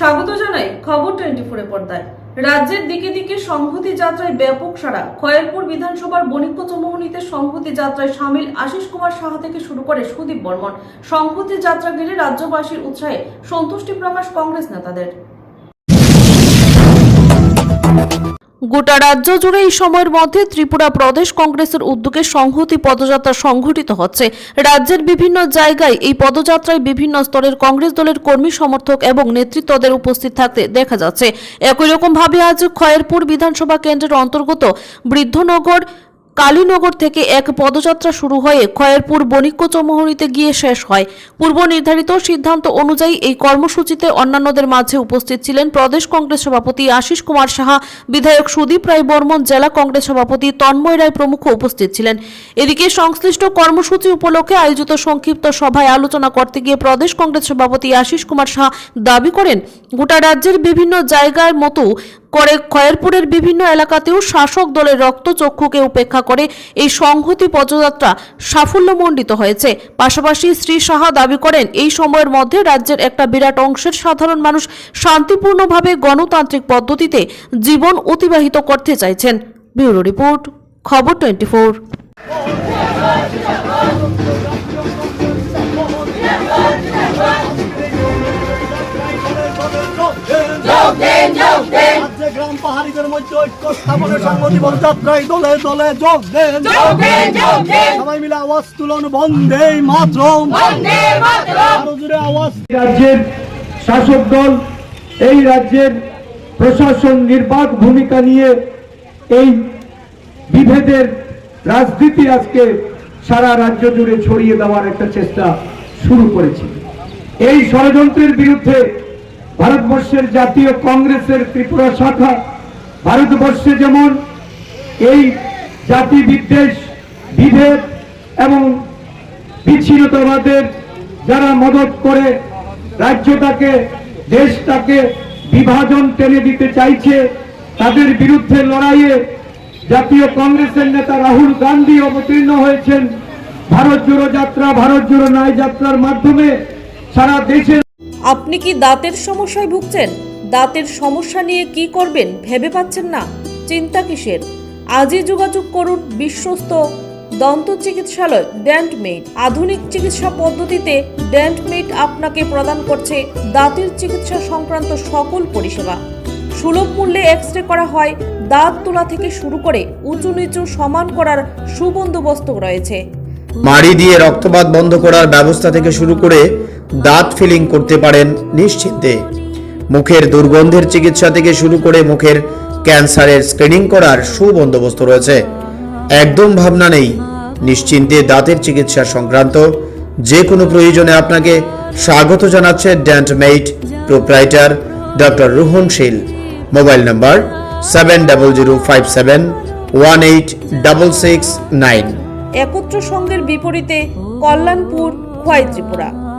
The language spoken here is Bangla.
স্বাগত জানাই খবর টোয়েন্টি ফোর পর্দায়। রাজ্যের দিকে দিকে সংহতি যাত্রায় ব্যাপক সারা খয়েরপুর বিধানসভার বণিক্য চৌমোহনীতে সংহতি যাত্রায় সামিল আশিস কুমার সাহা থেকে শুরু করে সুদীপ বর্মন। সংহতি যাত্রা ঘিরে রাজ্যবাসীর উৎসাহে সন্তুষ্টি প্রকাশ কংগ্রেস নেতাদের। গোটা রাজ্য জুড়ে এই সময়ের মধ্যে ত্রিপুরা প্রদেশ কংগ্রেসের উদ্যোগে সংহতি পদযাত্রা সংঘটিত হচ্ছে। রাজ্যের বিভিন্ন জায়গায় এই পদযাত্রায় বিভিন্ন স্তরের কংগ্রেস দলের কর্মী, সমর্থক এবং নেতৃত্বদের উপস্থিত থাকতে দেখা যাচ্ছে। একই রকমভাবে আজ খয়েরপুর বিধানসভা কেন্দ্রের অন্তর্গত বৃদ্ধনগর কালীনগর থেকে এক পদযাত্রা শুরু হয়ে খয়েরপুর বণিক্য চৌমোহনীতে গিয়ে শেষ হয়। পূর্ব নির্ধারিত সিদ্ধান্ত অনুযায়ী এই কর্মসূচিতে অন্যান্যদের মাঝে উপস্থিত ছিলেন প্রদেশ কংগ্রেস সভাপতি আশিস কুমার সাহা, বিধায়ক সুদীপ রায় বর্মন, জেলা কংগ্রেস সভাপতি তন্ময় রায় প্রমুখ উপস্থিত ছিলেন। এদিকে সংশ্লিষ্ট কর্মসূচি উপলক্ষে আয়োজিত সংক্ষিপ্ত সভায় আলোচনা করতে গিয়ে প্রদেশ কংগ্রেস সভাপতি আশিস কুমার সাহা দাবি করেন, গোটা রাজ্যের বিভিন্ন জায়গার মতো করে খয়েরপুরের বিভিন্ন এলাকাতেও শাসক দলের রক্তচক্ষুকে উপেক্ষা করে এই সংহতি পদযাত্রা সাফল্যমণ্ডিত হয়েছে। পাশাপাশি শ্রী সাহা দাবি করেন, এই সময়ের মধ্যে রাজ্যের একটা বিরাট অংশের সাধারণ মানুষ শান্তিপূর্ণভাবে গণতান্ত্রিক পদ্ধতিতে জীবন অতিবাহিত করতে চাইছেন। ব্যুরো রিপোর্ট, খবর টোয়েন্টি রাজ্যে গ্রাম পাহাড়িদের মধ্যে ঐক্য যাত্রায় দলে দলে যোগ দেন। সবাই মিলে আওয়াজ তুলন বন্দে মাত্র আরও জুড়ে আওয়াজ। রাজ্যের শাসক দল এই রাজ্যের প্রশাসন নির্বাক ভূমিকা নিয়ে এই বিভেদের রাজনীতি আজকে সারা রাজ্য জুড়ে ছড়িয়ে দেওয়ার একটা চেষ্টা শুরু করেছে। এই ষড়যন্ত্রের বিরুদ্ধে ভারতবর্ষের জাতীয় কংগ্রেসের ত্রিপুরা শাখা, ভারতবর্ষে যেমন এই জাতি বিদ্বেষ বিভেদ এবং বিচ্ছিন্নতাবাদের যারা মদত করে রাজ্যটাকে, দেশটাকে বিভাজন টেনে দিতে চাইছে, তাদের বিরুদ্ধে লড়াইয়ে জাতীয় কংগ্রেসের নেতা রাহুল গান্ধী অবতীর্ণ হয়েছেন। ভারত জোড়ো যাত্রা, ভারত জোড়ো ন্যায় যাত্রার মাধ্যমে সারা দেশের আপনি কি দাঁতের সমস্যায় ভুগছেন? দাঁতের সমস্যা নিয়ে কি করবেন ভেবে পাচ্ছেন না? চিন্তা কিসের? আজই যোগাযোগ করুন বিশ্বস্ত দন্ত চিকিৎসালয় ড্যান্টমেড। আধুনিক চিকিৎসা পদ্ধতিতে ড্যান্টমেড আপনাকে প্রদান করছে দাঁতের চিকিৎসা সংক্রান্ত সকল পরিষেবা। সুলভ মূল্যে এক্স রে করা হয়, দাঁত তোলা থেকে শুরু করে উঁচু নিচু সমান করার সুবন্দোবস্ত রয়েছে। মাড়ি দিয়ে রক্তপাত বন্ধ করার ব্যবস্থা থেকে শুরু করে দাঁত ফিলিং করতে পারেন নিশ্চিন্তে। মুখের দুর্গন্ধের চিকিৎসা থেকে শুরু করে মুখের ক্যান্সারের স্ক্রিনিং করার সুবন্দোবস্ত রয়েছে। একদম ভাবনা নেই, নিশ্চিন্তে দাঁতের চিকিৎসা সংক্রান্ত। যে কোনো প্রয়োজনে আপনাকে স্বাগত জানাচ্ছে ড্যান্টমেইট proprietor doctor Ruhan Sheel. Mobile number seven double zero five seven one eight double six nine. একত্র সংঘের বিপরীতে কল্যাণপুর খোয়াই ত্রিপুরা।